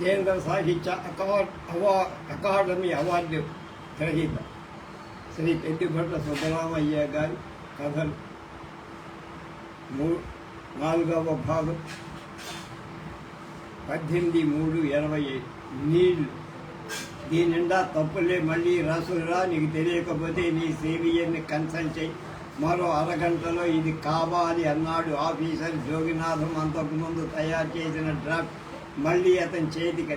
కేంద్ర సాహిత్య అకార్డ్ అవా అకాడమీ అవార్డు గ్రహీత శ్రీ పెద్దిభట్ల సుబ్బరామయ్య గారి కథలు. మూ నాలుగవ భాగం. పద్దెనిమిది మూడు ఇరవై ఐదు నీళ్ళు. దీని నిండా తప్పులే మళ్ళీ రాసురా నీకు తెలియకపోతే నీ సేవియర్ని కన్సల్ట్ చేయి. మరో అరగంటలో ఇది కావాలి అన్నాడు ఆఫీసర్ జోగినాథం. అంతకుముందు తయారు చేసిన డ్రాఫ్ట్ మళ్ళీ అతని చేతికి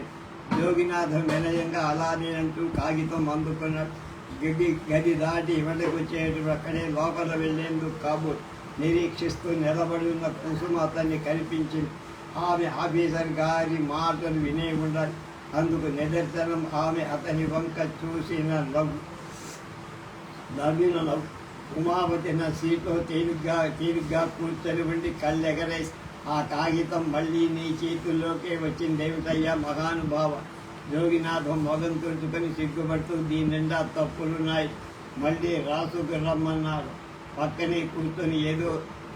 జోగినాథం వినయంగా అలానే అంటూ కాగితం అందుకున్నాడు గది గది దాటి ఇవరికి వచ్చేటప్పుడు అక్కడే లోపల వెళ్ళేందుకు కాబోలు నిరీక్షిస్తూ నిలబడి ఉన్న కుసుమ అతన్ని కనిపించింది ఆమె ఆఫీసర్ గారి మాటలు వినే అందుకు నిదర్శనం ఆమె అతని వంక చూసిన నవ్వు నవ్విన నవ్వు ఉమాపతి నా సీట్లో తేలిగ్గా తేలిగ్గా కూర్చొని ఉండి కళ్ళెగరేసి ఆ కాగితం మళ్ళీ నీ చేతుల్లోకే వచ్చిందేమిటయ్యా మహానుభావ? జోగినాథం మొగం తుడుచుకొని సిగ్గుపడుతూ దీని నిండా తప్పులున్నాయి. మళ్ళీ రాసుకు రమ్మన్నారు. పక్కనే కూర్చొని ఏదో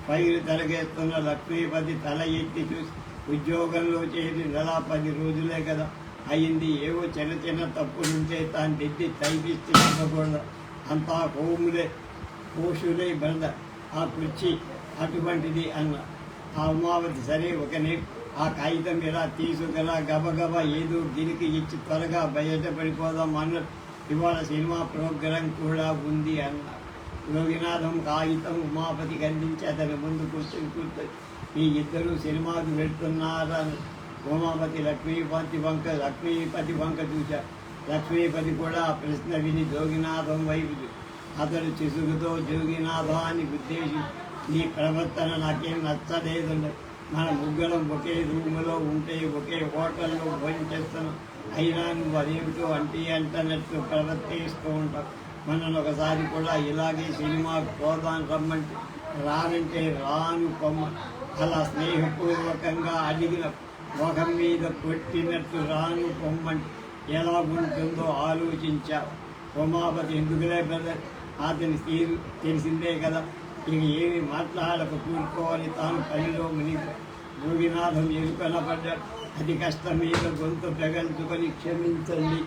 పైరు తలగేస్తున్న లక్ష్మీపతి తల ఎత్తి చూసి ఉద్యోగంలో చేరి నెల పది రోజులే కదా అయింది. ఏవో చిన్న చిన్న తప్పులుంటే తాను దిద్ది టైపిస్తే ఇవ్వకూడదు అంతా హోములే పోషులే బ్రద ఆ కుర్చీ అటువంటిది అన్న. ఆ ఉమావతి సరే ఒకనే ఆ కాగితం ఇలా తీసుకురా గబగబా ఏదో గిరికి ఇచ్చి త్వరగా బయటపడిపోదాం అన్నారు. ఇవాళ సినిమా ప్రోగ్రాం కూడా ఉంది అన్నారు. యోగినాథం కాగితం ఉమాపతి అందించి అతని ముందు కూర్చొని కూర్చొని మీ ఇద్దరు సినిమాకు వెళ్తున్నారని అని ఉమాపతి లక్ష్మీపతి వంక లక్ష్మీపతి వంక చూశారు లక్ష్మీపతి కూడా ఆ ప్రశ్న విని జోగినాథం వైపు అతడు చిసుగుతో జోగినాథాన్ని ఉద్దేశించి నీ ప్రవర్తన నాకేం నచ్చలేదు మన ముగ్గురం ఒకే రూములో ఉంటే ఒకే హోటల్లో భోజనం చేస్తున్నాం అయినా నువ్వు అదేమిటో అంటే అంటనట్టు ప్రవర్తిస్తూ ఉంటాం మనల్ని ఒకసారి కూడా ఇలాగే సినిమాకు పోదాం రమ్మంటే రానంటే రాను కొమ్మ. అలా స్నేహపూర్వకంగా అడిగిన ముఖం మీద కొట్టినట్టు రాను కొమ్మంటే ఎలా ఉంటుందో ఆలోచించావు. ఉమాపతి ఎందుకులే బ్రదర్ అతని తీరు తెలిసిందే కదా. ఇవి ఏమి మాట్లాడక కూరుకోవాలి తాను పనిలో మునిగి భోగినాథం ఎరుకన అతి అది కష్టం మీద గొంతు పెగల్చుకొని క్షమించండి.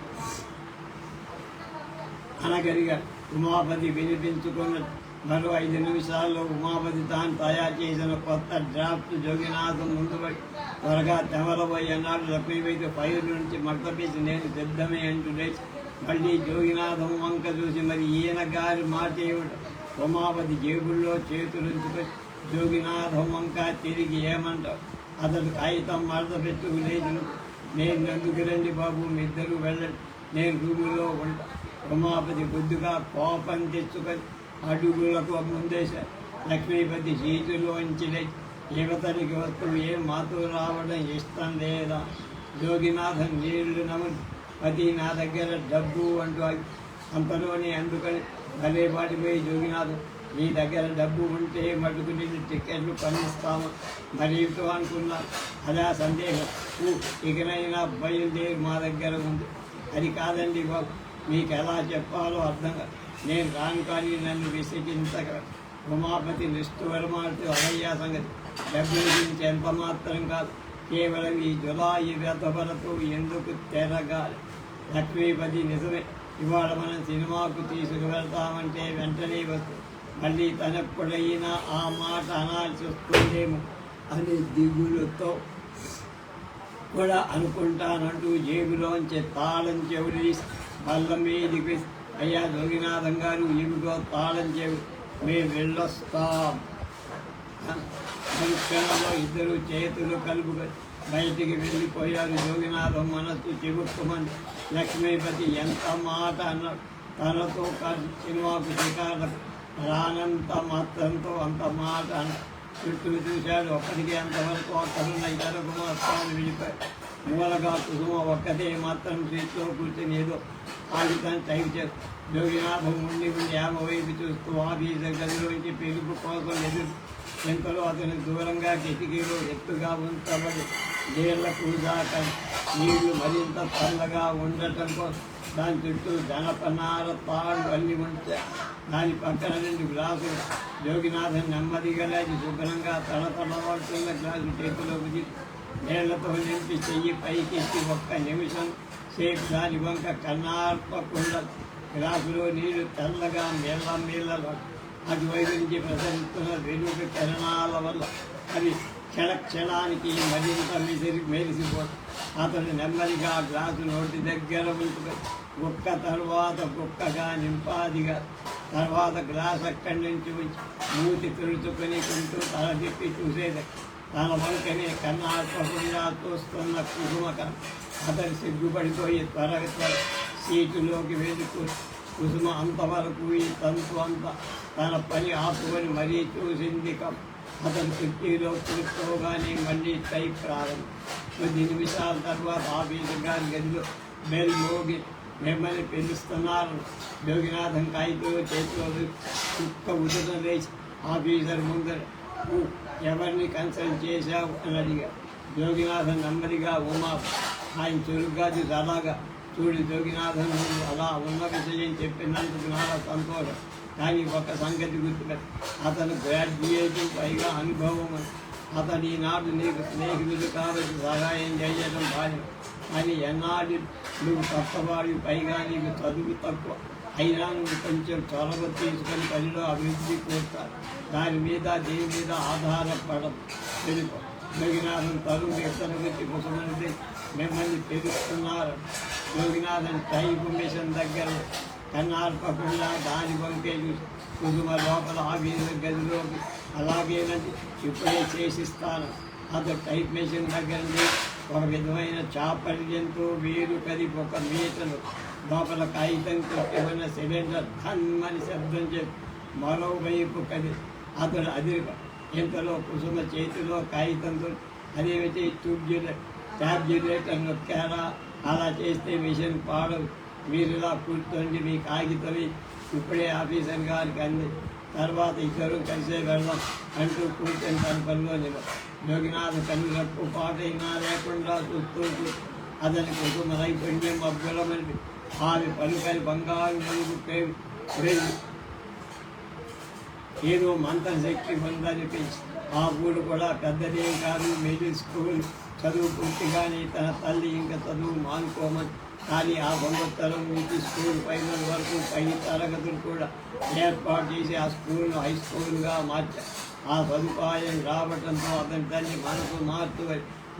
అనగలిగా ఉమాపతి వినిపించుకున్న మరో ఐదు నిమిషాల్లో ఉమాపతి తాను తయారు చేసిన కొత్త డ్రాఫ్ట్ జోగినాథం ముందు త్వరగా తెమలబోయి అన్నాడు. లక్ష్మీవైతే పైరు నుంచి మడతపేసి నేను సిద్ధమే అంటూ మళ్ళీ జోగినాథం వంక చూసి మరి ఈయన గారి మాట ఏమిటో ఉమాపతి జేబుల్లో చేతులుంచుకొని జోగినాథం వంక తిరిగి ఏమంటావు అతడు కాగితం మడత పెట్టుకు లేచిన. నేను ఎందుకు రండి బాబు? మీ ఇద్దరు వెళ్ళండి. నేను రూములో ఉంటా. ఉమాపతి బొద్దుగా కోపం తెచ్చుకొని అడుగులకు ముందేశారు లక్ష్మీపతి చేతిలోంచి లేచి యువతనికి వస్తువు ఏం మాతో రావడం ఇష్టం లేదా? జోగినాథన్ నీళ్ళు నమని పతి నా దగ్గర డబ్బు అంటూ అంతలోనే అందుకని భలే పాటిపోయి జోగినాథం మీ దగ్గర డబ్బు ఉంటే మటుకు నేను టికెట్లు పండిస్తాను మరి ఇటు అనుకున్నా. అదే సందేహం. ఇకనైనా బయలుదేరి మా దగ్గర ఉంది. అది కాదండి బాబు మీకు ఎలా చెప్పాలో అర్థం నేను రాను కానీ నన్ను విసిగించక. ఉమాపతి నిష్ఠువరమాడుతూ అవయ్యా సంగతి. డబ్బు గురించి ఎంత మాత్రం కాదు. కేవలం ఈ జులాయి వ్యతభరతో ఎందుకు తెరగాలి? లక్ష్మీపతి నిజమే. ఇవాళ మనం సినిమాకు తీసుకువెళ్తామంటే వెంటనే వస్తుంది మళ్ళీ తనెప్పుడైనా ఆ మాట అనాల్సి వస్తుందేమో అని దిగులతో కూడా అనుకుంటానంటూ జేబులోంచి తాళం చెవులు తీసి బల్ల మీదకి అయ్యా జోగినాథం గారు ఏమిటో తాళం చెవి మేము వెళ్ళొస్తాం. ఇద్దరు చేతులు కలుపుకొని బయటికి వెళ్ళిపోయారు జోగినాథం మనస్సు చెబుతుమని లక్ష్మీపతి ఎంత మాట అన్న తనతో సినిమాకు శిఖారకు రానంత మాత్రంతో అంత మాట అన్నాడు చుట్టూ చూశాడు. ఒక్కడికి అంతవరకు అక్కడున్న ఇతర కుమార్తెలు వెళ్ళిపోయి మూలగా కుసుమ ఒక్కటే మాత్రం సీట్లో కూర్చొని ఏదో కాగితాన్ని టైప్ చేస్తూ జోగినాథం ఉండి ఉండి ఆమె వైపు చూస్తూ ఆఫీసు గదిలోంచి పెరుగు కోసం ఎదురు ఎంతలో అతని దూరంగా కిటికీలు ఎత్తుగా ఉంచబడి నీళ్ళకు కూజాక నీళ్ళు మరింత చల్లగా ఉండటం కోసం దాని చుట్టూ జనపనార తాళ్ళు అల్లి ఉంటే దాని పక్కన రెండు గ్లాసులు. జోగినాథన్ నెమ్మదిగా లేచి శుభ్రంగా తడతడబడుతున్న గ్లాసు చేతిలోకి నీళ్ళతో నింపి చెయ్యి పైకెత్తి ఒక్క నిమిషం సేపు దాని వంక కన్నార్పకుండా గ్లాసులో నీళ్ళు తెల్లగా మేళ్ళ నీళ్ళలో అది నుంచి ప్రసరిస్తున్న వెలుగు కిరణాల వల్ల అది క్షణ క్షణానికి మరింత మెసిరి మెరిసిపోతుంది. అతను నెమ్మదిగా గ్లాసు నోటి దగ్గర ఉంచుకొని ఒక్క తర్వాత ఒక్కగా నింపాదిగా తర్వాత గ్లాస్ అక్కడి నుంచి వచ్చి మూతి తుడుచుకొని తింటూ తల తిప్పి చూసేది. తన వంకనే కన్నార్పకుండా చూస్తున్న కుటుంబకం అతను సిగ్గుపడిపోయి త్వరగా త్వర సీటులోకి వేడుకు కుసుమ అంతవరకు ఈ తంతు అంత తన పని ఆపుకొని మరీ చూసింది కం అతను కుర్చీలో కూర్చోగానే మళ్ళీ టైప్ ప్రారంభం. కొద్ది నిమిషాల తర్వాత ఆఫీసు గారి గదిలో బెల్ మోగి మిమ్మల్ని పిలుస్తున్నారు. యోగినాథం కాయతో చేతిలో కుక్క ఉదయం లేచి ఆఫీసర్ ముందర ఎవరిని కన్సల్ట్ చేశావు? అని అడిగా యోగినాథన్ నెమ్మదిగా ఉమా ఆయన చురుగ్గా అలాగా చూడు జోగినాథను అలా ఉన్న విషయం చెప్పినందుకు చాలా సంతోషం కానీ ఒక సంగతి గుర్తుపెట్టి అతను గ్రాడ్యుయేట్ పైగా అనుభవం అతను ఈనాడు నీకు స్నేహితుడు కాబట్టి సహాయం చేయడం భార్య కానీ ఎన్నాడు నువ్వు కష్టపడి పైగా నీకు చదువు తక్కువ. అయినా నువ్వు కొంచెం చొరవ తీసుకొని పనిలో అభివృద్ధి కోరుతారు దాని మీద దేని మీద ఆధారపడదు తెలుపు. జగన్నాథం తరువు ఇతను గురించి కుటుంబానికి మిమ్మల్ని తెలుస్తున్నారు యోగినాథన్ టైపు మిషన్ దగ్గర కన్నార్పకుండా దాని వంకే కుదుమ లోపల ఆఫీసు గదిలోకి అలాగేనండి ఇప్పుడే చేసిస్తాను. అతను టైప్ మెషిన్ దగ్గర నుండి ఒక విధమైన చాపల్యంతో వేరు కదిపి ఒక మీటరు. లోపల కాగితం కట్టిన సిలిండర్ ధన్మని శబ్దం చెప్పి మరోవైపు కది. అతడు అది ఇంతలో కుసుమ చేతిలో కాగితంతో అదేమిటి ట్యాబ్ జనరేటర్ నొక్కారా అలా చేస్తే మిషన్ పాడు. మీరు ఇలా కూర్చోండి మీ కాగితం ఇప్పుడే ఆఫీసర్ గారికి అంది. తర్వాత ఇద్దరు కలిసే వెళ్దాం అంటూ కూర్చొని తన పనిలో నిల యోగినాథ్ కన్నులకు పాటైనా లేకుండా చూస్తూ అతని కుటుంబ నైపుణ్యం అభ్యులమని ఆమె పలుకని బంగారు నలుగు ఏదో మంత్రశక్తి ఉందనిపించి ఆ ఊరు కూడా పెద్దదేం కాదు మిడిల్ స్కూల్ చదువు పూర్తిగానే తన తల్లి ఇంకా చదువు మానుకోమని కానీ ఆ సంవత్సరం నుంచి స్కూల్ ఫైనల్ వరకు పై తరగతులు కూడా ఏర్పాటు చేసి ఆ స్కూల్ను హై స్కూల్గా మార్చారు ఆ సదుపాయం రావడంతో అతని తల్లి మనసు మార్చు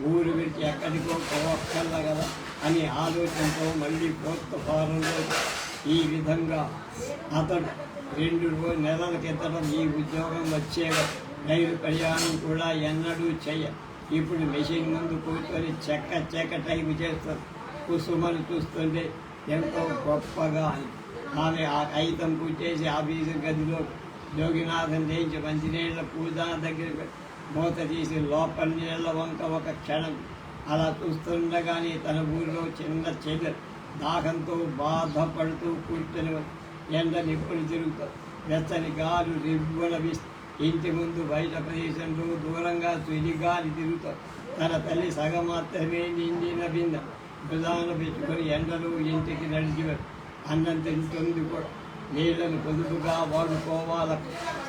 ఊరు విడిచి ఎక్కడికో పోవక్కర్ల కదా అని ఆలోచనతో మళ్ళీ కొత్త ఫారంలో ఈ విధంగా అతడు రెండు రోజు నెలల క్రితం ఈ ఉద్యోగం వచ్చే రైలు ప్రయాణం కూడా ఎన్నడూ చెయ్య ఇప్పుడు మెషిన్ ముందు కూర్చొని చెక్క చెక్క టైపు చేస్తారు. కుసుమలు చూస్తుంటే ఎంతో గొప్పగా ఆమె ఆ కాగితం పూచేసి ఆఫీసు గదిలో యోగినాథన్ చేయించి మంచినీళ్ళ పూజా దగ్గర మూత తీసి లోపల నీళ్ళ వంక ఒక క్షణం అలా చూస్తుండగానే తన ఊరిలో చిన్న చెల్లె దాహంతో బాధపడుతూ కూర్చొని ఎండ నిప్పులు తిరుగుతూ వెచ్చని గాలు రివ్వున వీస్తూ ఇంటి ముందు బయట ప్రదేశంలో దూరంగా సులిగాలి తిరుగుతూ తన తల్లి సగం మాత్రమే నిండిన బింద. భుజాన పెట్టుకొని ఎండలు ఇంటికి నడిచి అన్నం తింటుంది కూడా. నీళ్ళను పొదుపుగా వాడుకోవాల.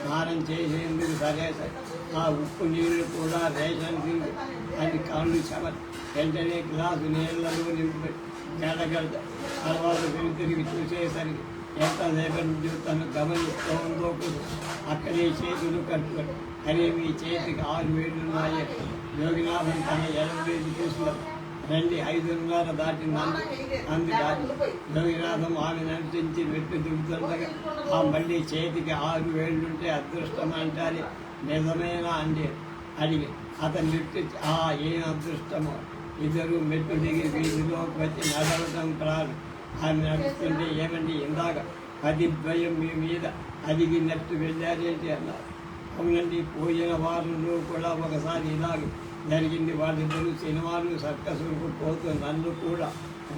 స్నానం చేసేందుకు సరే సరే. ఆ ఉప్పు నీళ్ళు కూడా రేషన్ తిండి. అని కళ్ళు చెమట. వెంటనే గ్లాసు నీళ్ళలో నింపి గడగడ తర్వాత తిరిగి తిరిగి చూసేసరికి ఎంత లేబర్ తను గమనిస్తూ ఉందో అక్కడే చేతులు కట్టు అరే మీ చేతికి ఆరు వేలున్నాయి యోగినాథన్ తన ఎడం చూసినారు రండి ఐదున్నర దాటి నంది అంది దాటి యోగినాథం ఆమె నటించి వెట్టు దిగుతుండగా ఆ మళ్ళీ చేతికి ఆరు వేళ్ళుంటే అదృష్టం అంటారు నిజమేనా అండి అడిగి అతను మెట్టు ఆ ఏం అదృష్టమో ఇద్దరు మెట్టు దిగి వీధిలోకి వచ్చి నడవడం ప్రారంభం. ఆమె నడుస్తుంటే ఏమండి ఇందాక అది భయం మీ మీద అదిగినట్టు వెళ్ళారేంటి అన్నారు. అవునండి పోయిన వారంలో కూడా ఒకసారి ఇలాగే జరిగింది. వాళ్ళిద్దరు సినిమాలు సర్కసులకు పోతూ నన్ను కూడా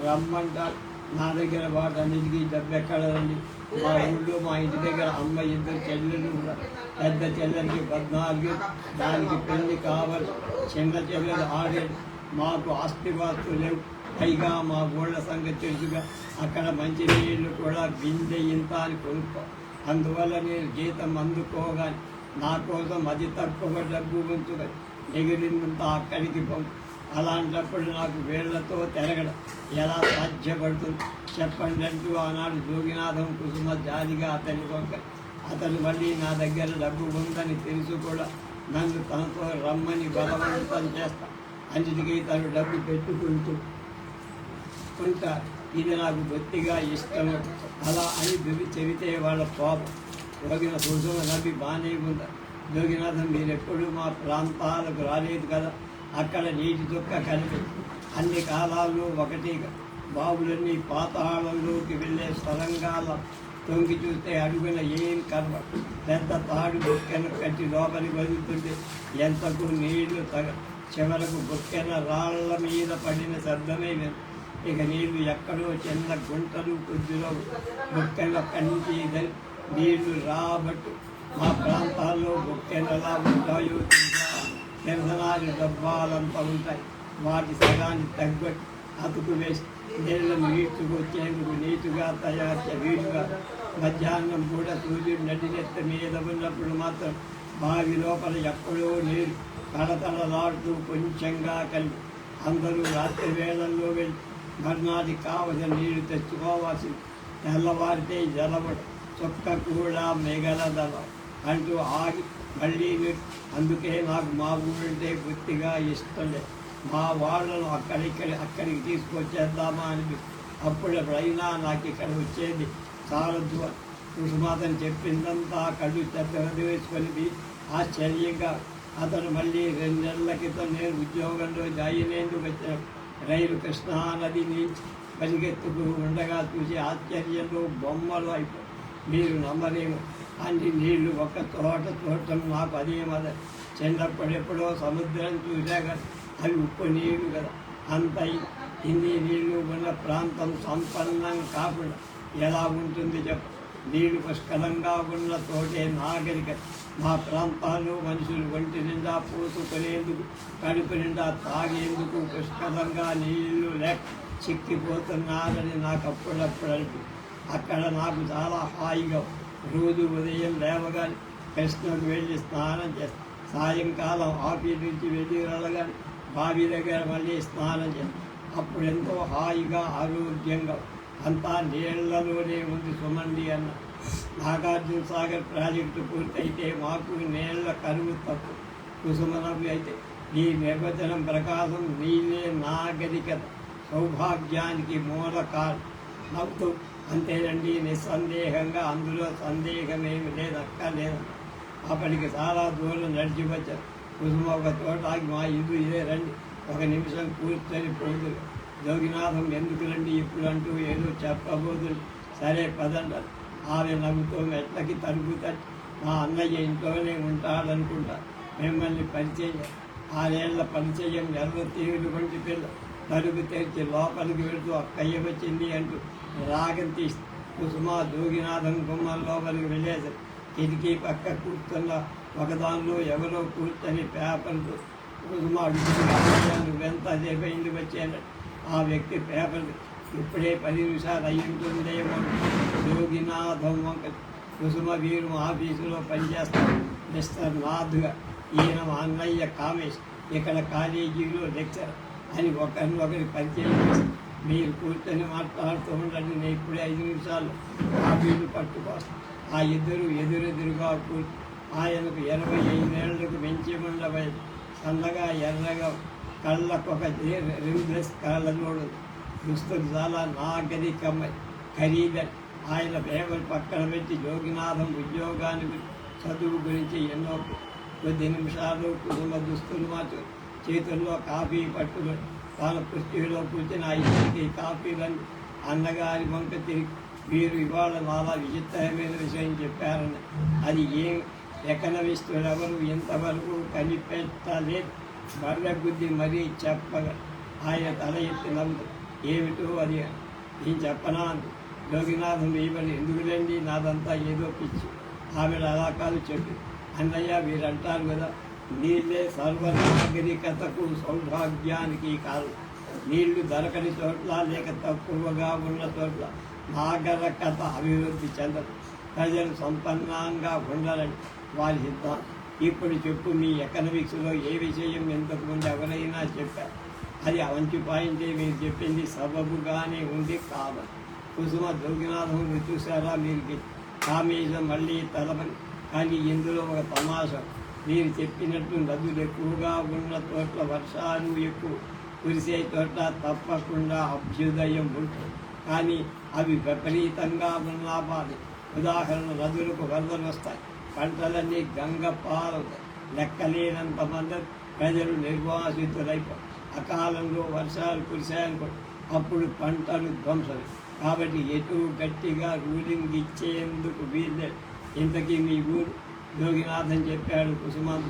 రమ్మంటారు. నా దగ్గర వాటన్నిటికీ డబ్బెక్కడండి మా ఊళ్ళో మా ఇంటి దగ్గర అమ్మ ఇద్దరు చెల్లెలు ఉన్నారు. పెద్ద చెల్లెలకి పద్నాలుగు దానికి పెళ్ళి కావాలి. చిన్న చెల్లెలు ఆడేది మాకు ఆస్తి వాస్తు లేవు. పైగా మా గోళ్ళ సంగతి తెలుసుగా. అక్కడ మంచి నీళ్ళు కూడా బిందె ఇంత అని కొనుక్కో. అందువల్ల నేను జీతం అందుకోగానే నా కోసం అది తక్కువ డబ్బు ఉంచుకొని ఎగిరినంత అక్కడికి పంపు అలాంటప్పుడు నాకు వేళ్ళతో తిరగడం ఎలా సాధ్యపడుతుంది? చెప్పండి అంటూ ఆనాడు జోగినాథం కుసుమ జాలిగా అతని ఒక అతను మళ్ళీ నా దగ్గర డబ్బు ఉందని తెలుసు కూడా నన్ను తనతో రమ్మని బలవంతం చేస్తా. అన్నిటికీ తను డబ్బు పెట్టుకుంటూ ఉంటారు ఇది నాకు బొత్తిగా ఇష్టం. అలా అని చెబితే వాళ్ళ పాపం యోగిన కుసుమ నవ్వి బాగానే ఉందా. యోగినాథం మీరెప్పుడు మా ప్రాంతాలకు రాలేదు కదా. అక్కడ నీటి చుక్క కలిపి అన్ని కాలాల్లో ఒకటి బావులన్నీ పాతాళంలోకి వెళ్ళే సొరంగాల తొంగి చూస్తే అడుగున ఏం కర్మ? పెద్ద తాడు బొక్కెన కట్టి లోపలి వదులుతుంటే ఎంతకు నీళ్ళు తగ చివరకు బొక్కెన రాళ్ళ మీద పడిన శబ్దమే విన. ఇక నీళ్ళు ఎక్కడో చిన్న గుంటలు కొద్దిలో బొక్కెన కంటి నీళ్ళు రాబట్టు. మా ప్రాంతాల్లో బొక్కెళ్ళలా ఉంటాయో పెరసనాలు డబ్బాలంతా ఉంటాయి. వాటి సగాన్ని తగ్గట్టు అతుకు వేసి నీళ్ళను నీటుకొచ్చేందుకు నీటుగా తయారు చే- వీలుగా మధ్యాహ్నం కూడా సూర్యుడు నడినెత్త మీద ఉన్నప్పుడు మాత్రం బావి లోపల ఎప్పుడో నీరు తడతడలాడుతూ కొంచెంగా కలిపి. అందరూ రాత్రి వేళల్లో వెళ్ళి మర్నాటి కావలసిన నీళ్ళు తెచ్చుకోవాల్సి తెల్లవారితే జలము చొక్క కూడా మిగలదల అంటూ ఆగి మళ్ళీ అందుకే నాకు మా ఊరంటే గుర్తిగా ఇష్టం మా వాళ్ళను అక్కడిక్కడి అక్కడికి తీసుకొచ్చేద్దామా అని అప్పుడెప్పుడైనా నాకు ఇక్కడ వచ్చేది. చాలా కృష్ణమాతను చెప్పిందంతా కళ్ళు చెత్త వేసుకొని ఆశ్చర్యంగా అతను మళ్ళీ రెండు నెలల క్రితం నేను ఉద్యోగంలో జాయినేందుకు వచ్చాను. రైలు కృష్ణా నదిని నుంచి పరిగెత్తుకు ఉండగా చూసి ఆశ్చర్యంలో బొమ్మలు అయిపో మీరు నమ్మలేము. అన్ని నీళ్ళు ఒక తోట చూడటం నాకు అదే మద. చిన్నప్పుడెప్పుడో సముద్రం చూశాక అవి ఉప్పు నీళ్ళు కదా. అంత ఇన్ని నీళ్ళు ఉన్న ప్రాంతం సంపన్నం కాకుండా ఎలా ఉంటుంది చెప్పు. నీళ్ళు పుష్కలంగా ఉన్న తోటే నాగరికత. మా ప్రాంతాల్లో మనుషులు వంటి నిండా పోసుకునేందుకు కడుపు నిండా తాగేందుకు పుష్కలంగా నీళ్ళు లేక చిక్కిపోతున్నారని నాకు అప్పుడప్పుడు అనిపి అక్కడ నాకు చాలా హాయిగా రోజు ఉదయం లేవగానే కృష్ణకు వెళ్ళి స్నానం చేస్తాను సాయంకాలం ఆఫీస్ నుంచి వెళ్ళి వెళ్ళగానే బావి దగ్గర మళ్ళీ స్నానం చేస్తాను అప్పుడు ఎంతో హాయిగా ఆరోగ్యంగా అంతా నీళ్ళలోనే ఉంది సుమండి అన్న నాగార్జున సాగర్ ప్రాజెక్టు పూర్తయితే మాకు నీళ్ళ కరువు తప్పు. కుసుమనవి అయితే ఈ నిర్వచనం ప్రకాశం నీళ్ళే నాగరికత. సౌభాగ్యానికి మూల కారణం నవ్వుతూ అంతేనండి నిస్సందేహంగా అందులో సందేహమేమి లేదక్కర్లేదు. అప్పటికి చాలా దూరం నడిచి వచ్చారు. కుసుమ ఒక చోట మా ఇల్లు ఇదే రండి. ఒక నిమిషం కూర్చొని పోదు జోగినాథం ఎందుకు రండి? ఇప్పుడు అంటూ ఏదో చెప్పబోతుంది సరే పదంటారు ఆమె నవ్వుతూ మెట్లకి తలుపు తట్టి మా అన్నయ్య ఇంట్లోనే ఉంటాడనుకుంటా. మిమ్మల్ని పరిచయం ఆరేళ్ళ పరిచయం ఎర్ర తీరుడు వంటి పిల్ల. తలుపు తెరిచి లోపలికి వెళుతూ అక్కయ్య వచ్చింది అంటూ రాగం తీసి కుసుమ దూగినాథం గుమ్మం లోపలికి వెళ్ళేసారు కిటికీ పక్క కూర్చున్న ఒకదానిలో ఎవరో కూర్చొని పేపర్లు కుసుమ అడుగుతున్న నువ్వెంత సేపైంది వచ్చాను ఆ వ్యక్తి పేపర్లు ఇప్పుడే పది నిమిషాలు అయి ఉంటుందేమో యోగినాథం వంక కుసుమ వీరు మా ఆఫీసులో పనిచేస్తారు మిస్టర్ నాథ్గా ఈయన మా అన్నయ్య కామేష్ ఇక్కడ కాలేజీలో లెక్చర్ అని ఒకరినొకరి పరిచయం చేసి మీరు కూర్చొని మాట్లాడుతూ ఉండండి. నేను ఇప్పుడే ఐదు నిమిషాలు కాఫీలు పట్టుకోస్తాను ఆ ఇద్దరు ఎదురెదురుగా కూర్చు ఆయనకు ఎనభై ఐదేళ్ళకు మించి ఉండవై సన్నగా ఎర్రగా కళ్ళకొక రింగ్లెస్ చూడదు దుస్తులు చాలా నాగరికమై ఖరీదై ఆయన పేపర్ పక్కన పెట్టి జోగినాథం ఉద్యోగానికి చదువు గురించి ఎన్నో కొద్ది నిమిషాలు కుటుంబ దుస్తులు మార్చు చేతుల్లో కాఫీ పట్టులు వాళ్ళ కుర్చీలో కూర్చుని ఆ ఇద్దరికి అన్నగారి వంక తిరిగి మీరు ఇవాళ చాలా విచిత్రమైన విషయం చెప్పారని. అది ఏం? ఎకనమిస్టులు ఎవరు ఇంతవరకు కనిపెట్టలేదు. బర్రె బుద్ధి మరీ చెప్పగా ఆయన తల ఎత్తి నవ్వుతారు ఏమిటో అది నేను చెప్పనా యోగినాథుడు యోగినాథం ఎందుకు ఎందుకులేండి నాదంతా ఏదో పిచ్చి. ఆవిడ అలా కాదు చెప్పి అన్నయ్య వీరంటారు కదా నీళ్ళే సర్వనాగరికతకు సౌభాగ్యానికి కాదు. నీళ్ళు దొరకని చోట్ల లేక తక్కువగా ఉన్న చోట్ల నాగరికత అభివృద్ధి చెందదు. ప్రజలు సంపన్నంగా ఉండాలని వారి సిద్ధాంతం. ఇప్పుడు చెప్పు మీ ఎకనమిక్స్లో ఏ విషయం ఇంతకుముందు ఎవరైనా చెప్పారు? అది మంచి పాయింటే మీరు చెప్పింది సబబుగానే ఉంది కావాలి కుసుమ జోగినాథం చూసారా మీరు కామేజం మళ్ళీ తలపని కానీ ఇందులో ఒక తమాషా. మీరు చెప్పినట్టు నదులు ఎక్కువగా ఉన్న చోట్ల వర్షాలు ఎక్కువ కురిసే తోట తప్పకుండా అభ్యుదయం ఉంటుంది. కానీ అవి విపరీతంగా ఉన్న బాధ ఉదాహరణ నదులకు వరదలు వస్తాయి. పంటలన్నీ గంగ పాలవుతాయి లెక్కలేనంత మంది ప్రజలు నిర్వాసితులైపోతారు. అకాలంలో వర్షాలు కురిశాయనుకో అప్పుడు పంటలు ధ్వంసం కాబట్టి ఎటు గట్టిగా రూలింగ్ ఇచ్చేందుకు వీళ్ళే ఇంతకీ మీ ఊరు? యోగినాథన్ చెప్పాడు కుసుమాన్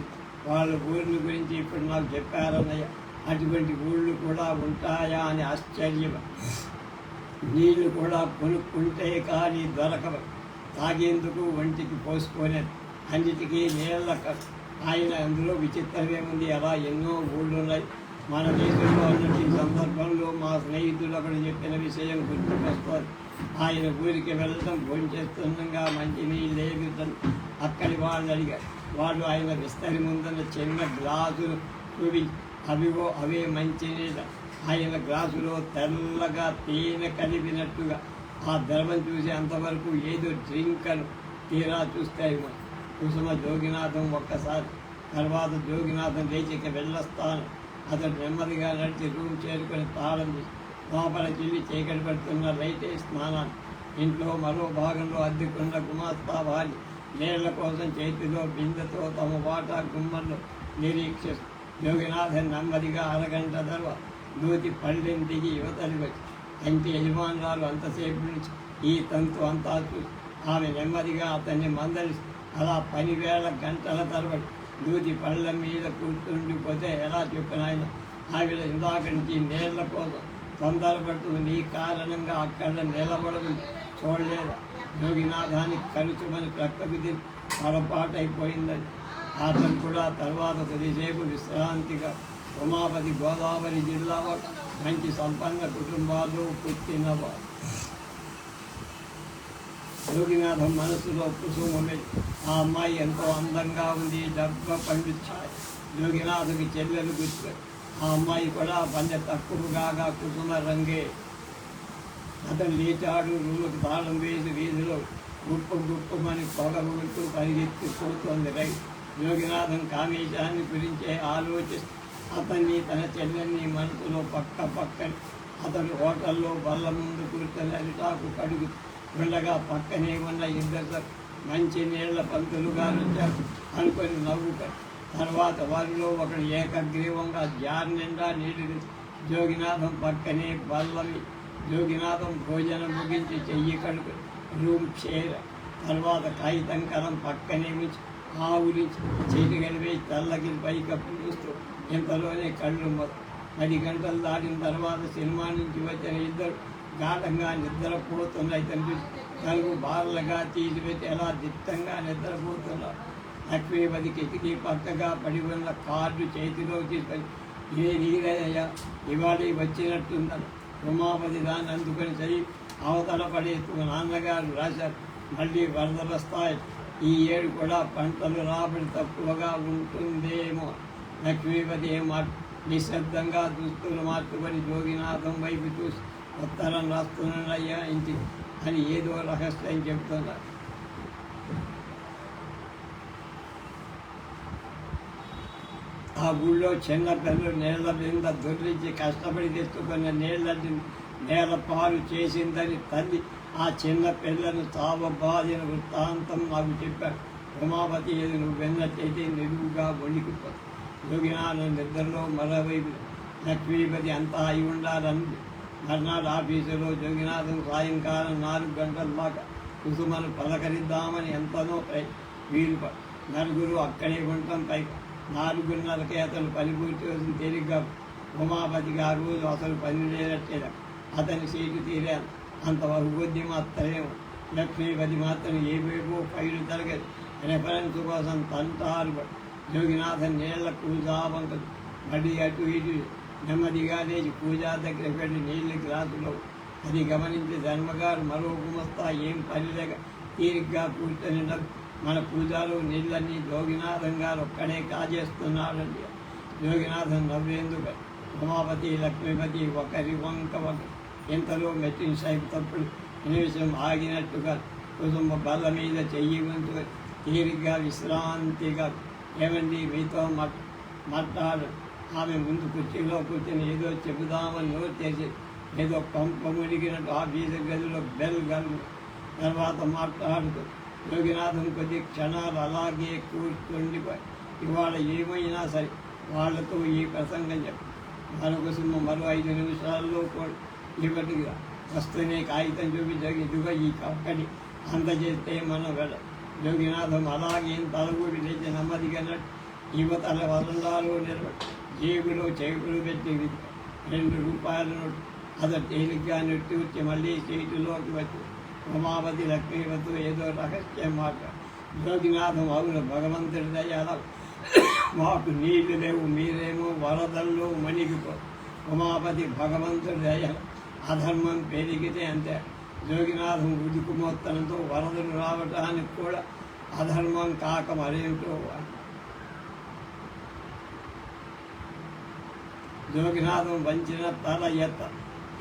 వాళ్ళ ఊరిని గురించి ఇప్పుడు నాకు చెప్పారన్నయ్య. అటువంటి ఊళ్ళు కూడా ఉంటాయా అని ఆశ్చర్యం. నీళ్ళు కూడా కొనుక్కుంటే కానీ దొరకవు. తాగేందుకు ఒంటికి పోసుకోలేదు అన్నిటికీ నీళ్ళ ఆయన అందులో విచిత్రమేముంది? అలా ఎన్నో ఊళ్ళు ఉన్నాయి మన దేశంలో అన్నట్టు సందర్భంలో మా స్నేహితులు అక్కడ చెప్పిన విషయం గుర్తుకొస్తారు ఆయన ఊరికి వెళ్ళడం భోంచేస్తుండగా మంచి నీళ్ళు అక్కడి వాళ్ళు అడిగారు. వాళ్ళు ఆయన విస్తరి ముందున్న చిన్న గ్లాసులు చూపి అవిగో అవే మంచి నీళ్ళ ఆయన గ్లాసులో తెల్లగా తేనె కలిపినట్టుగా. ఆ ధర్మం చూసి అంతవరకు ఏదో డ్రింక్ అని తీరా చూస్తాయి కుసుమ జోగినాథం ఒక్కసారి తర్వాత జోగినాథం లేచి ఇక వెళ్ళొస్తాను. అతడు నెమ్మదిగా నడిచి రూమ్ చేరుకొని తాళంది లోపల చిల్లి చీకటి పడుతున్న లైటే స్నానాలు. ఇంట్లో మరో భాగంలో అద్దెకున్న గుమాస్తా వారి నీళ్ళ కోసం చేతిలో బిందెతో తమ వాటా గుమ్మల్లో నిరీక్షిస్తూ యోగినాథన్ నెమ్మదిగా అరగంట తర్వాత నూతి దిగి యువతని వచ్చి కంటి యజమానురాలు అంతసేపు నుంచి ఈ తంతు అంతా చూసి ఆమె నెమ్మదిగా అతన్ని మందలిస్తూ అలా పనివేల గంటల తరబడి నూతి పళ్ళ మీద కూర్చుండిపోతే ఎలా చెప్పిన ఆయన ఆవిడ ఇందాక నుంచి నీళ్ళ కోసం తొందరపడుతుంది నీ కారణంగా అక్కడ నిలబడదు చూడలేదు. యోగినాథానికి కలుసుమని ప్రక్కకు తిరిగి పొరపాటైపోయిందని. అతను కూడా తర్వాత కొద్దిసేపు విశ్రాంతిగా ఉమాపతి గోదావరి జిల్లాలో మంచి సంపన్న కుటుంబాలు పుట్టినవారు యోగినాథం మనసులో కుసుమమే ఆ అమ్మాయి ఎంతో అందంగా ఉంది డబ్బు పండిస్తాయి యోగినాథుకి చెల్లెలు గుర్తు ఆ అమ్మాయి కూడా పండ తక్కువగా కుసుమ రంగే. అతను లేచాడు రూలకు తాళం వేసి వీధిలో గుప్పు గుప్పమని పొగ పరిగెత్తి పోతుంది రై యోగినాథం కామేశాన్ని గురించే ఆలోచిస్తూ అతన్ని తన చెల్లెల్ని మనసులో పక్క పక్కన. అతను హోటల్లో బల్ల ముందు కూర్చొని అరిటాకు కడుగు ఉండగా పక్కనే ఉన్న ఇద్దరు మంచి నీళ్ళ పంతులుగా వచ్చారు. అనుకొని నవ్వుతారు తర్వాత వారిలో ఒకడు ఏకగ్రీవంగా జార్ నిండా నీటిని జోగినాథం పక్కనే బల్లమి జోగినాథం భోజనం ముగించి చెయ్యి కడుపు రూమ్ చేర తర్వాత కాగితం కలం పక్కనే ఉంచి ఆవులించి చేతి కలిపి తెల్లకి పైకప్పు చూస్తూ ఇంతలోనే కళ్ళు పది గంటలు దాటిన తర్వాత సినిమా నుంచి వచ్చిన ఇద్దరు గాఢంగా నిద్రపోతున్నాయి తండ్రి. నలుగు బార్లుగా తీసిపెట్టి ఎలా దిట్టంగా నిద్రపోతున్నారు లక్ష్మీపతి కిటికీ పక్కగా పడి ఉన్న కార్డు చేతిలో తీసుకొని ఏ నీరయ్యా ఇవాళ వచ్చినట్టుందని ఉమాపతి దాన్ని అందుకొని సరి అవతల పడేస్తూ నాన్నగారు రాశారు. మళ్ళీ వరదలు వస్తాయి. ఈ ఏడు కూడా పంటలు రాబడి తక్కువగా ఉంటుందేమో. లక్ష్మీపతి ఏం నిశ్శబ్దంగా దుస్తులు మార్చుకొని జోగినాథం వైపు చూసి ఉత్తరం రాస్తున్నాడయ్యా ఇంటి అని ఏదో రహస్యం చెప్తున్నా. ఆ గుళ్ళో చిన్న పిల్లలు నీళ్ళ మీద దొరించి కష్టపడి తెచ్చుకున్న నీళ్ళని నేల పాలు చేసిందని తల్లి ఆ చిన్న పిల్లను చావబాదిన వృత్తాంతం నాకు చెప్పారు ఉమాపతి ఏది నువ్వు విన్నట్టయితే నిలువుగా వణికిపో యోగినాను నిద్రలో మరోవైపు లక్ష్మీపతి అంతా అయి ఉండాలని మర్నాడు ఆఫీసులో జోగినాథం సాయంకాలం నాలుగు గంటల దాకా కుసుమను పలకరిద్దామని ఎంతనో వీరు వీలు నలుగురు అక్కడే ఉండటం పై నాలుగున్నరకే అతను పని పూర్తి చేసి తేలిగ్గా ఉమాపతికి ఆ రోజు అసలు పని లేనట్టే. అతని సీటు తీరాను అంతవరకు కొద్ది మాత్రమే లక్ష్మీపతి మాత్రం ఏవేవో ఫైలు తరగతి. రెఫరెన్స్ కోసం తంటాలు జోగినాథన్ నీళ్ళ కూజావంక మడి అటు ఇటు నెమ్మదిగా లేచి పూజా దగ్గర పెట్టి నీళ్ళ గ్లాసులో అది గమనించి ధర్మగారు మరో గుమస్తా ఏం పని లేక తీరిగ్గా కూర్చొని మన పూజలో నీళ్ళన్నీ జోగినాథం గారు ఒక్కడే కాజేస్తున్నాడండి. జోగినాథం నవ్వేందుకు ఉమాపతి లక్ష్మీపతి ఒకరి వంక ఒక ఇంతలో మెట్టిన సైపు తప్పుడు నిమిషం ఆగినట్టుగా కుటుంబ బల్ల మీద చెయ్యి ఉంచుకొని తీరిగ్గా విశ్రాంతిగా ఏమండి మీతో మట్ మాట్లాడు ఆమె ముందు కుర్చీలో కూర్చొని ఏదో చెబుదామని నోరు చేసి ఏదో పంప మునిగినట్టు ఆఫీసు గదిలో బెల్ గల్లు తర్వాత మాట్లాడుతూ యోగినాథం కొద్ది క్షణాలు అలాగే కూర్చుండి ఇవాళ ఏమైనా సరే వాళ్ళతో ఈ ప్రసంగం చెప్పి. మరొక సింహ మరో ఐదు నిమిషాల్లో కూడా ఇవ్వటిగా వస్తూనే కాగితం చూపించగా ఇదిగో ఈ కక్కడి అందజేస్తే మనం వెళ్ళ యోగినాథం అలాగే తలగూడి లేచి నెమ్మదిగానట్టు యువతల వరండాలు నిలబడి జేబులో చేతులు పెట్టి రెండు రూపాయలు నోటు అతను తేలిగ్గా నెట్టి వచ్చి మళ్ళీ చేతిలోకి వచ్చి ఉమావతి లక్ష్మీవతు ఏదో రహస్యం మాట. జ్యోతినాథం అవును భగవంతుడి దయాల. మాకు నీళ్ళు లేవు మీరేమో వరదల్లో మణిగిపో ఉమాపతి భగవంతుడి దయ అధర్మం పెరిగితే అంతే. జోగినాథం ఉడుకుమొత్తనంతో వరదలు రావటానికి కూడా అధర్మం కాక మరేంటో జోగినాథం వంచిన తల ఎత్త.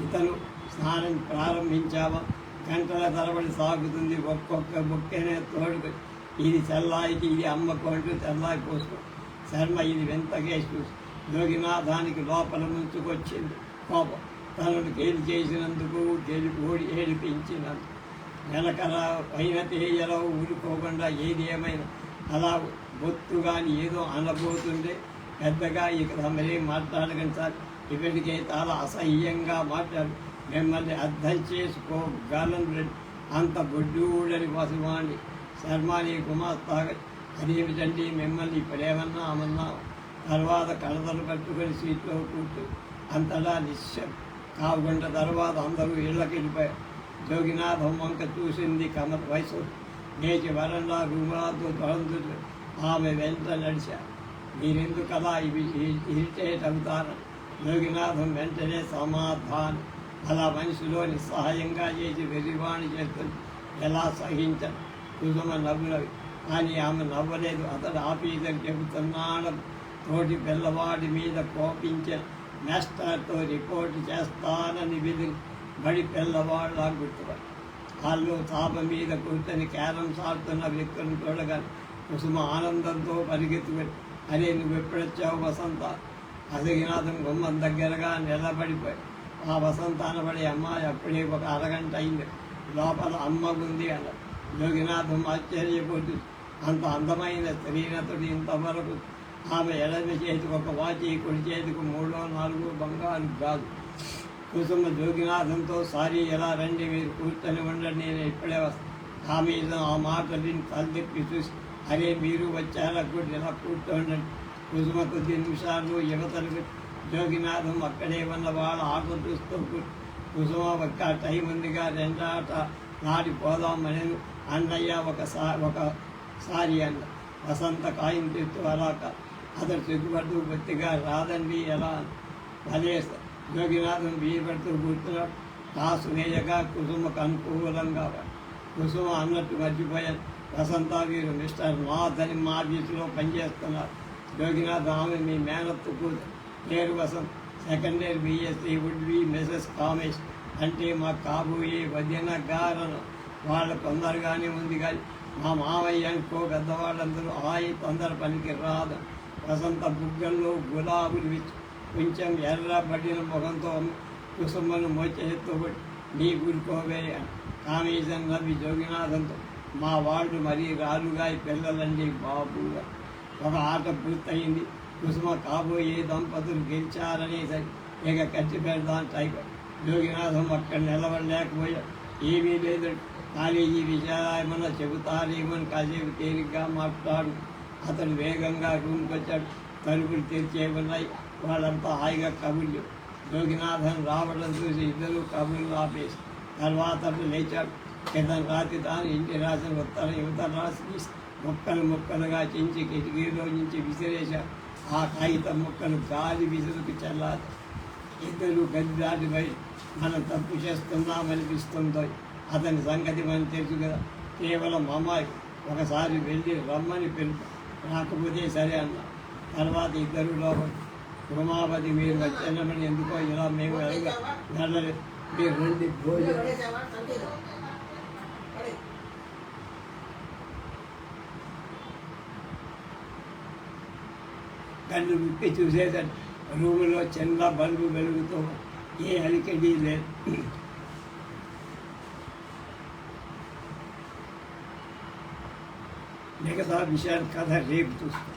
ఇతను స్నానం ప్రారంభించావా? గంటల తరబడి సాగుతుంది ఒక్కొక్క బొక్కేనే తోడుకు. ఇది చల్లాయికి ఇది అమ్మకు అంటూ చల్లాయి పోసుకో శర్మ ఇది వింతగా చూసి జోగినాథానికి లోపల ముంచుకొచ్చింది. కోపం. తనను గేలి చేసినందుకు గేలి ఓడి ఏడిపించినందుకు వెనకల పైన తేయలో ఊరుకోకుండా ఏది ఏమైనా అలా బొత్తుగాని ఏదో అనబోతుండే పెద్దగా ఇక మరేం మాట్లాడకండి సార్ ఇప్పటికే చాలా అసహ్యంగా మాట్లాడు. మిమ్మల్ని అర్థం చేసుకోగలం అంత బొడ్డూడని వసువాణి శర్మాని గుమాస్తాగా అదేమిటండి మిమ్మల్ని ఇప్పుడేమన్నా అమన్నా తర్వాత కడతలు కట్టుకొని సీట్లో కూర్చు. అంతటా నిశ్చయం కాకుండా తర్వాత అందరూ ఇళ్ళకి వెళ్ళిపోయారు జోగినాథం వంక చూసింది కమర్ వయసు. నేటి వరండా రూములతో తొలందు ఆమె వెంట నడిచారు. మీరెందుకు కదా ఇవి ఇరిటేట్ అవుతారు యోగినాథం వెంటనే సమాధానం. అలా మనిషిలోని సహాయంగా చేసి వెరివాణి చేస్తుంది. ఎలా సహించను? కుసుమ నవ్వులవి. కానీ ఆమె నవ్వలేదు. అతడు ఆఫీసర్ చెబుతున్నాడు. తోటి పిల్లవాడి మీద కోపించిన మాస్టర్తో రిపోర్ట్ చేస్తానని విధి బడి పిల్లవాళ్ళ గుర్తుపడి వాళ్ళు తాప మీద కూర్చొని క్యారమ్స్ ఆడుతున్న వ్యక్తులను చూడగా కుసుమ ఆనందంతో పరిగెత్తుకొని అరే నువ్వు ఎప్పుడొచ్చావు వసంత? అసగినాథం గుమ్మం దగ్గరగా నిలబడిపోయి ఆ వసంత అనబడి అమ్మాయి అప్పుడే ఒక అరగంట అయింది. లోపల అమ్మ ఉంది అన్న యోగినాథం ఆశ్చర్యపోతు అంత అందమైన స్త్రీనతుడు ఇంతవరకు. ఆమె ఎడమి చేతికి ఒక వాచి కుడి చేతికి మూడో నాలుగో బంగారు కాదు కుసుమ జోగినాథంతో సారీ ఎలా రండి మీరు కూర్చొని ఉండండి నేను ఇప్పుడే వస్తాను ఆమె ఏదో ఆ మాటని తలదిప్పి చూసి అరే మీరు వచ్చారా కూడా ఇలా కూర్చోండి. కుసుమ కొద్ది నిమిషాలు యువతలకు జోగినాథం అక్కడే ఉన్న వాళ్ళు ఆకు చూస్తూ కుసుమ ఒక్క టైం ఉందిగా రెండాట నాడి పోదామని అన్నయ్య ఒకసారి ఒకసారి అన్న వసంత కాయం తెచ్చు అలాక అతడు సిగ్గుపడుతూ బొత్తిగా రాదండి ఎలా? అదే జోగినాథం వీయబడుతూ కూర్చున్నాడు తాసు వేయగా కుసుమకు అనుకూలంగా కుసుమ అన్నట్టు మర్చిపోయాను వసంత వీరు మిస్టర్ నాథ్ మా ఆఫీసులో పనిచేస్తున్నారు. యోగినాథ్ ఆమె మీ మేనత్తు కూతురు. పేరు Vasanth. Second year BSc would be Mrs Kamesh అంటే మా కాబోయే వదిన గారను వాళ్ళ తొందరగానే ఉంది కానీ మా మామయ్య అనుకో పెద్దవాళ్ళందరూ ఆయి తొందర పనికి రాదు. వసంత బుగ్గల్లో గులాబులు విచ్చి. కొంచెం ఎర్రబడిన ముఖంతో కుసుమను మోచేత్తు నీ గురుకోవే కామేజన్ నవ్వి జోగినాథంతో మా వాళ్ళు మరీ రాలుగా పిల్లలంటే పిల్లలండి బాబుగా. ఒక ఆట పూర్తయింది. కుసుమ కాబోయే దంపతులు గెలిచారనేసరి ఇక ఖర్చు పెడదాం టైప్. యోగినాథం అక్కడ నిలబడలేకపోయా ఏమీ లేదు. కాలేజీ విషయాలేమన్నా చెబుతారేమని కాసేపు తేలిగ్గా మాట్లాడు. అతను వేగంగా రూమ్కి వచ్చాడు. తలుపులు తెరిచేయమన్నాయి వాళ్ళంతా హాయిగా కబుర్లు. యోగినాథన్ రావడం చూసి ఇద్దరు కబుర్లు ఆపేసి తర్వాత లేచాడు. కింద రాత్రి తాను ఇంటి రాసిన ఉత్తర యువత రాసి ముక్కలు ముక్కలుగా చించి కిటికీలో నుంచి విసిరేశ ఆ కాగితం ముక్కలు గాలి విసురుకు చల్లాలి ఇద్దరు గది దాటిపై మనం తప్పు చేస్తున్నామనిపిస్తుందో అతని సంగతి మనం తెలుసు కదా. కేవలం అమ్మాయి ఒకసారి వెళ్ళి రమ్మని పిలుపు. రాకపోతే సరే అన్న. తర్వాత ఇద్దరు లోపల ఉమాపతి మీరు వచ్చానని ఎందుకో ఇలా మేము అడగ. మీరు రెండు భోజనం. కళ్ళు విప్పి చూసేసరి రూములో చిన్న బల్బు వెలుగుతూ ఏ అలికడి లేదు మిగతా విషయాలు కథ రేపు చూస్తాం